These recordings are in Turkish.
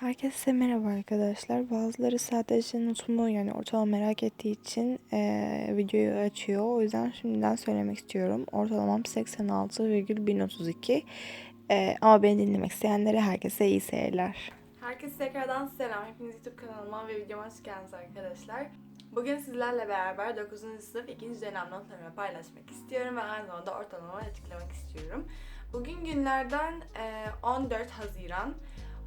Herkese merhaba arkadaşlar. Bazıları sadece notumu yani ortalama merak ettiği için eee, videoyu açıyor. O yüzden şimdiden söylemek istiyorum. Ortalamam 86,132. Eee, ama beni dinlemek isteyenlere herkese iyi seyirler. Herkese tekrardan selam. Hepiniz YouTube kanalıma ve videoma hoş geldiniz arkadaşlar. Bugün sizlerle beraber 9. sınıf 2. dönem notlarımı paylaşmak istiyorum ve aynı zamanda ortalamayı açıklamak istiyorum. Bugün günlerden e, 14 Haziran.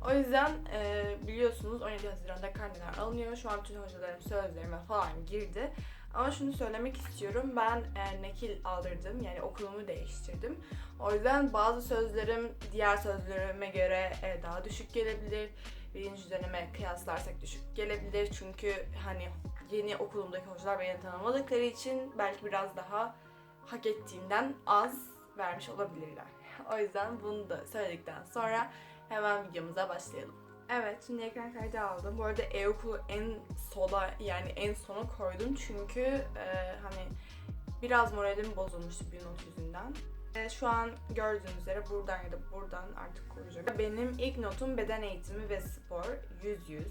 O yüzden e, biliyorsunuz 17 Haziran'da karneler alınıyor. Şu an bütün hocalarım sözlerime falan girdi. Ama şunu söylemek istiyorum. Ben e, nakil aldırdım. Yani okulumu değiştirdim. O yüzden bazı sözlerim diğer sözlerime göre e, daha düşük gelebilir. Birinci döneme kıyaslarsak düşük gelebilir. Çünkü hani yeni okulumdaki hocalar beni tanımadıkları için belki biraz daha hak ettiğimden az vermiş olabilirler. O yüzden bunu da söyledikten sonra hemen videomuza başlayalım. Evet şimdi ekran kaydı aldım. Bu arada e-okulu en sola yani en sona koydum çünkü e, hani biraz moralim bozulmuştu bir not yüzünden. E, şu an gördüğünüz üzere buradan ya da buradan artık koyacağım. Benim ilk notum beden eğitimi ve spor 100-100.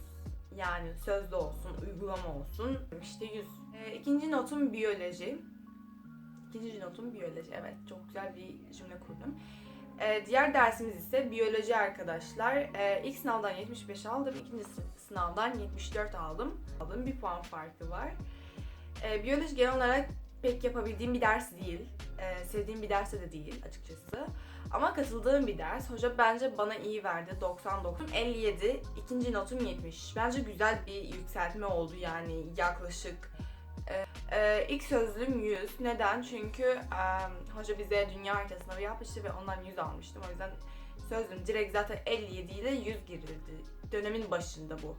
Yani sözlü olsun, uygulama olsun işte 100. E, ikinci notum biyoloji. İkinci notum biyoloji. Evet çok güzel bir cümle kurdum. Ee, diğer dersimiz ise biyoloji arkadaşlar. Ee, ilk sınavdan 75 aldım, ikinci sı- sınavdan 74 aldım. Aldığım bir puan farkı var. Ee, biyoloji genel olarak pek yapabildiğim bir ders değil. Ee, sevdiğim bir ders de değil açıkçası. Ama katıldığım bir ders. Hoca bence bana iyi verdi. 99, 57, ikinci notum 70. Bence güzel bir yükseltme oldu yani yaklaşık ee, ilk sözlüğüm 100. Neden? Çünkü em, hoca bize dünya harita sınavı yapmıştı ve ondan 100 almıştım. O yüzden sözlüğüm direkt zaten 57 ile 100 girildi. Dönemin başında bu.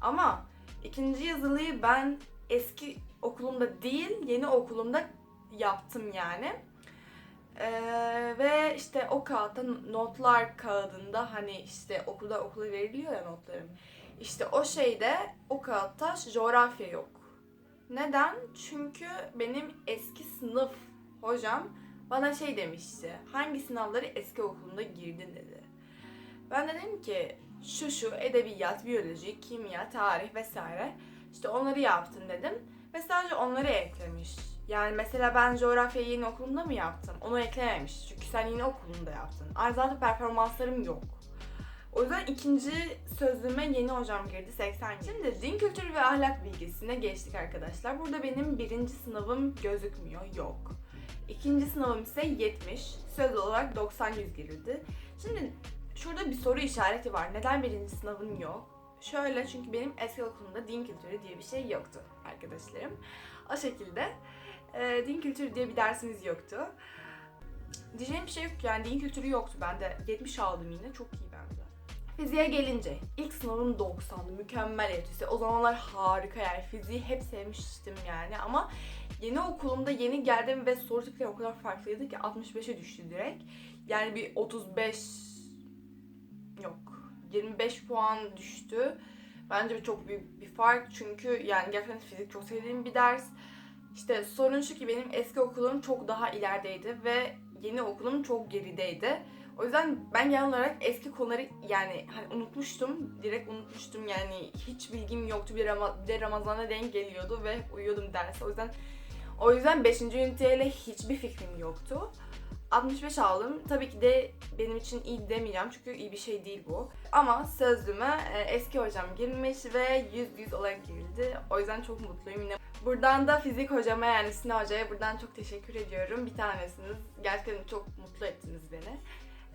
Ama ikinci yazılıyı ben eski okulumda değil, yeni okulumda yaptım yani. Ee, ve işte o kağıtta notlar kağıdında hani işte okulda okula veriliyor ya notlarım. İşte o şeyde o kağıtta coğrafya yok. Neden? Çünkü benim eski sınıf hocam bana şey demişti. Hangi sınavları eski okulunda girdin dedi. Ben de dedim ki şu şu edebiyat, biyoloji, kimya, tarih vesaire. İşte onları yaptın dedim. Ve sadece onları eklemiş. Yani mesela ben coğrafyayı yeni okulumda mı yaptım? Onu eklememiş. Çünkü sen yeni okulunda yaptın. Zamanda performanslarım yok. O yüzden ikinci sözlüğüme yeni hocam girdi 80. Şimdi din kültürü ve ahlak bilgisine geçtik arkadaşlar. Burada benim birinci sınavım gözükmüyor, yok. İkinci sınavım ise 70. Söz olarak 90-100 girildi. Şimdi şurada bir soru işareti var. Neden birinci sınavın yok? Şöyle çünkü benim eski okulumda din kültürü diye bir şey yoktu arkadaşlarım. O şekilde e, din kültürü diye bir dersimiz yoktu. Diyeceğim bir şey yok yani din kültürü yoktu. Ben de 70 aldım yine çok iyi bence. Fiziğe gelince ilk sınavım 90'dı. Mükemmel etüsü. O zamanlar harika yani. Fiziği hep sevmiştim yani ama yeni okulumda yeni geldim ve soru tipleri o kadar farklıydı ki 65'e düştü direkt. Yani bir 35 yok 25 puan düştü. Bence çok büyük bir fark çünkü yani gerçekten fizik çok sevdiğim bir ders. İşte sorun şu ki benim eski okulum çok daha ilerideydi ve yeni okulum çok gerideydi. O yüzden ben genel olarak eski konuları yani hani unutmuştum. Direkt unutmuştum yani hiç bilgim yoktu. Bir, Rama- bir de Ramazan'a denk geliyordu ve uyuyordum derse. O yüzden o yüzden 5. üniteyle hiçbir fikrim yoktu. 65 aldım. Tabii ki de benim için iyi demeyeceğim çünkü iyi bir şey değil bu. Ama sözlüğüme e, eski hocam girmiş ve 100-100 olarak girildi. O yüzden çok mutluyum yine. Buradan da fizik hocama yani Sinan hocaya buradan çok teşekkür ediyorum. Bir tanesiniz. Gerçekten çok mutlu ettiniz beni.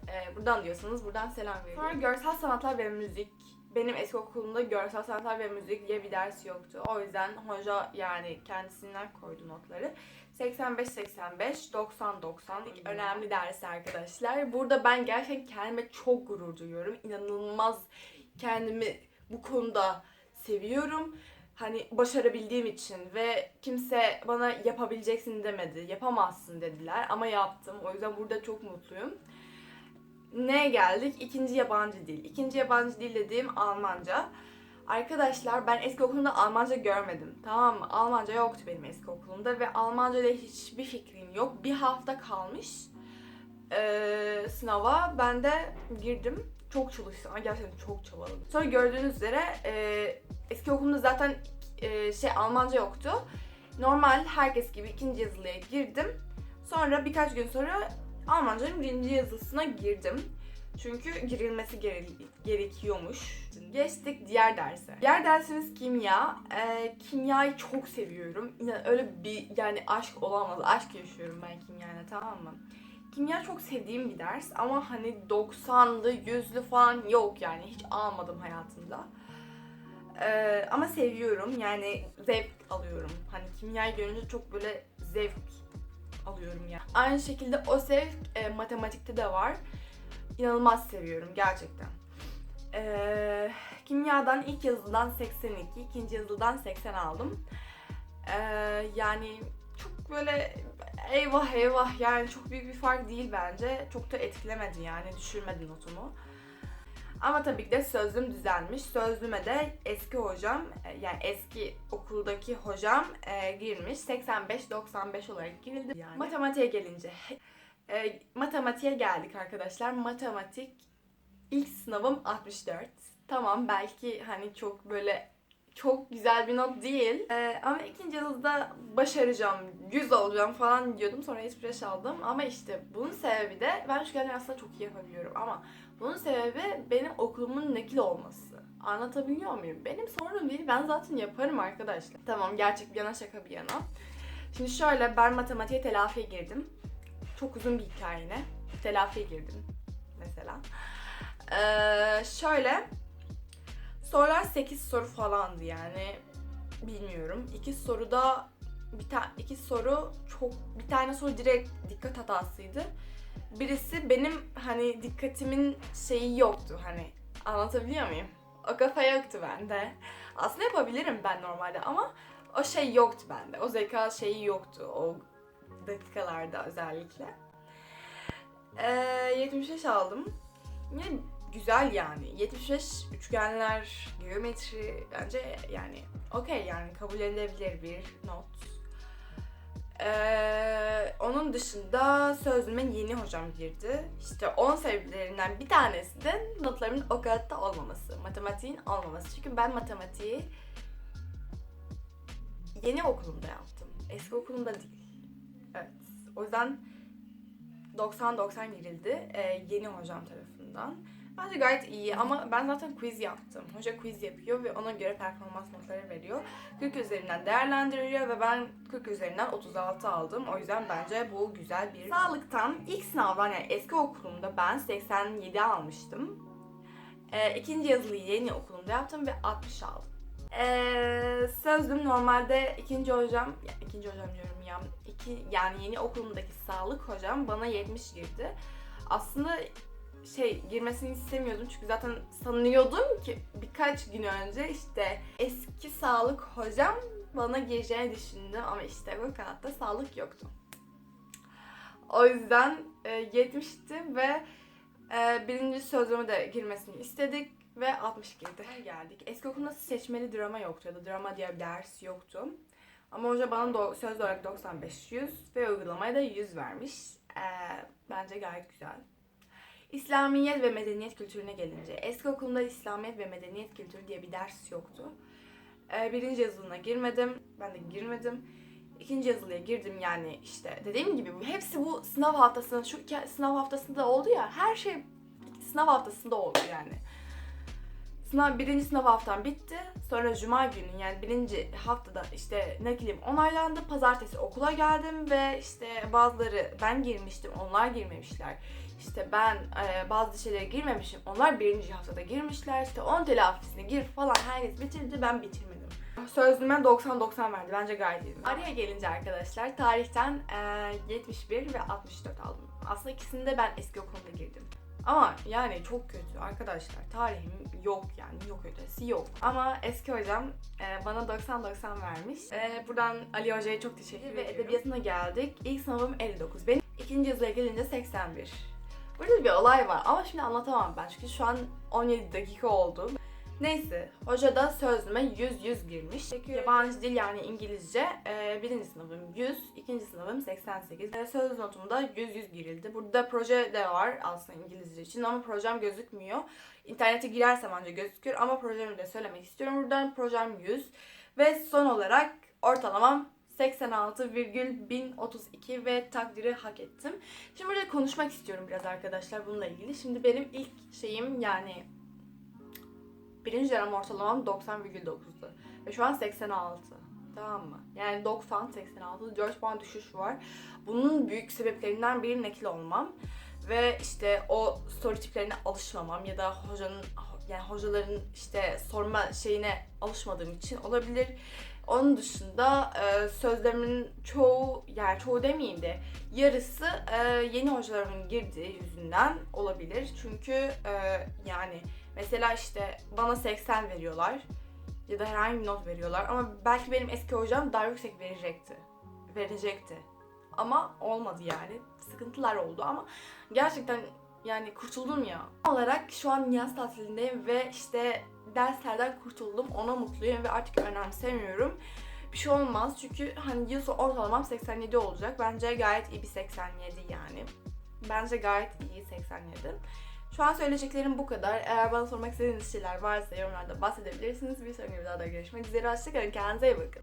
Ee, buradan diyorsanız buradan selam veriyorum. Sonra görsel sanatlar ve müzik. Benim eski okulumda görsel sanatlar ve müzik diye bir ders yoktu. O yüzden hoca yani kendisinden koydu notları. 85-85, 90-90 önemli ders arkadaşlar. Burada ben gerçekten kendime çok gurur duyuyorum. İnanılmaz kendimi bu konuda seviyorum. Hani başarabildiğim için ve kimse bana yapabileceksin demedi, yapamazsın dediler ama yaptım. O yüzden burada çok mutluyum. Ne geldik? İkinci yabancı dil. İkinci yabancı dil dediğim Almanca. Arkadaşlar ben eski okulumda Almanca görmedim. Tamam mı? Almanca yoktu benim eski okulumda ve Almanca ile hiçbir fikrim yok. Bir hafta kalmış ee, sınava. Ben de girdim. çok çalıştım. Ama gerçekten çok çabaladım. Sonra gördüğünüz üzere e, eski okulumda zaten e, şey Almanca yoktu. Normal herkes gibi ikinci yazılıya girdim. Sonra birkaç gün sonra Almanca'nın birinci yazısına girdim. Çünkü girilmesi gere- gerekiyormuş. Geçtik diğer derse. Diğer dersimiz kimya. Ee, kimyayı çok seviyorum. Yani öyle bir yani aşk olamaz. Aşk yaşıyorum ben kimyayla tamam mı? Kimya çok sevdiğim bir ders ama hani 90'lı, 100'lü falan yok yani. Hiç almadım hayatımda. Ee, ama seviyorum yani zevk alıyorum. Hani kimyayı görünce çok böyle zevk alıyorum yani. Aynı şekilde o zevk e, matematikte de var. İnanılmaz seviyorum gerçekten. Ee, kimyadan ilk yazılıdan 82, ikinci yazılıdan 80 aldım. Ee, yani çok böyle eyvah eyvah yani çok büyük bir fark değil bence. Çok da etkilemedi yani düşürmedi notumu. Ama tabii ki de sözlüm düzelmiş. Sözlüme de eski hocam e, yani eski okuldaki hocam e, girmiş. 85-95 olarak girildi. Yani. Matematiğe gelince. E, matematiğe geldik arkadaşlar. Matematik ilk sınavım 64. Tamam belki hani çok böyle çok güzel bir not değil. E, ama ikinci yılda başaracağım, 100 olacağım falan diyordum. Sonra espreş aldım. Ama işte bunun sebebi de ben şu aslında çok iyi yapabiliyorum ama bunun sebebi benim okulumun nakil olması. Anlatabiliyor muyum? Benim sorunum değil. Ben zaten yaparım arkadaşlar. Tamam gerçek bir yana şaka bir yana. Şimdi şöyle ben matematiğe telafiye girdim. Çok uzun bir hikaye yine. Telafiye girdim mesela. Ee, şöyle sorular 8 soru falandı yani. Bilmiyorum. İki soruda bir tane iki soru çok bir tane soru direkt dikkat hatasıydı birisi benim hani dikkatimin şeyi yoktu hani anlatabiliyor muyum? O kafa yoktu bende. Aslında yapabilirim ben normalde ama o şey yoktu bende. O zeka şeyi yoktu o dakikalarda özellikle. Ee, 75 aldım. Yine güzel yani. 75 üçgenler, geometri bence yani okey yani kabul edilebilir bir not. Ee, onun dışında sözlüğüme yeni hocam girdi. İşte 10 sebeplerinden bir tanesi de notlarımın o kadar da olmaması. Matematiğin olmaması. Çünkü ben matematiği yeni okulumda yaptım. Eski okulumda değil. Evet. O yüzden 90-90 girildi. Ee, yeni hocam tarafından. Bence gayet iyi ama ben zaten quiz yaptım. Hoca quiz yapıyor ve ona göre performans notları veriyor. 40 üzerinden değerlendiriyor ve ben 40 üzerinden 36 aldım. O yüzden bence bu güzel bir... Sağlıktan ilk sınavdan yani eski okulumda ben 87 almıştım. Ee, ikinci yazılıyı yeni okulumda yaptım ve 60 aldım. Ee, sözlüm normalde ikinci hocam, ya ikinci hocam diyorum ya, iki, yani yeni okulumdaki sağlık hocam bana 70 girdi. Aslında şey girmesini istemiyordum çünkü zaten sanıyordum ki birkaç gün önce işte eski sağlık hocam bana gireceğini düşündüm ama işte bu kanatta sağlık yoktu. O yüzden e, 70'ti ve e, birinci sözlüğüme de girmesini istedik ve 60 girdi. Geldik. Eski okulda seçmeli drama yoktu ya da drama diye bir ders yoktu. Ama hoca bana do- söz olarak 95-100 ve uygulamaya da 100 vermiş. E, bence gayet güzel. İslamiyet ve medeniyet kültürüne gelince eski okulumda İslamiyet ve medeniyet kültürü diye bir ders yoktu. Ee, birinci yazılına girmedim. Ben de girmedim. İkinci yazılıya girdim yani işte dediğim gibi bu hepsi bu sınav haftasında şu sınav haftasında oldu ya her şey sınav haftasında oldu yani. Sınav, birinci sınav haftam bitti. Sonra cuma günü yani birinci haftada işte nakilim onaylandı. Pazartesi okula geldim ve işte bazıları ben girmiştim onlar girmemişler. İşte ben e, bazı şeylere girmemişim. Onlar birinci haftada girmişler. İşte 10 telafisine gir falan herkes bitirdi. Ben bitirmedim. Sözlüğüme 90-90 verdi. Bence gayet iyi. Araya gelince arkadaşlar tarihten e, 71 ve 64 aldım. Aslında ikisinde ben eski okulumda girdim. Ama yani çok kötü arkadaşlar. Tarihim yok yani yok ötesi yok. Ama eski hocam e, bana 90-90 vermiş. E, buradan Ali Hoca'ya çok teşekkür ediyorum. Ve edebiyatına geldik. İlk sınavım 59. Benim ikinci yazıya gelince 81. Burada bir olay var ama şimdi anlatamam ben çünkü şu an 17 dakika oldu. Neyse, hoca da sözlüme 100-100 girmiş. Yabancı dil yani İngilizce. Ee, birinci sınıfım 100, ikinci sınıfım 88. Ve söz notumda 100-100 girildi. Burada proje de var aslında İngilizce için ama projem gözükmüyor. İnternete girersem ancak gözüküyor ama projemi de söylemek istiyorum. Buradan projem 100. Ve son olarak ortalamam 86,1032 ve takdiri hak ettim. Şimdi burada konuşmak istiyorum biraz arkadaşlar bununla ilgili. Şimdi benim ilk şeyim yani birinci dönem ortalamam 90,9'du. Ve şu an 86. Tamam mı? Yani 90, 86, 4 puan düşüş var. Bunun büyük sebeplerinden biri nakil olmam. Ve işte o story tiplerine alışmamam ya da hocanın yani hocaların işte sorma şeyine alışmadığım için olabilir. Onun dışında e, sözlerimin çoğu yani çoğu demeyeyim de yarısı e, yeni hocalarımın girdiği yüzünden olabilir. Çünkü e, yani mesela işte bana 80 veriyorlar ya da herhangi bir not veriyorlar ama belki benim eski hocam daha yüksek verecekti. Verecekti. Ama olmadı yani. Sıkıntılar oldu ama gerçekten yani kurtuldum ya. Olarak şu an yaz tatilindeyim ve işte derslerden kurtuldum. Ona mutluyum ve artık önemsemiyorum. Bir şey olmaz çünkü hani yıl sonu ortalamam 87 olacak. Bence gayet iyi bir 87 yani. Bence gayet iyi 87. Şu an söyleyeceklerim bu kadar. Eğer bana sormak istediğiniz şeyler varsa yorumlarda bahsedebilirsiniz. Bir sonraki videoda görüşmek üzere. Hoşçakalın. Kendinize iyi bakın.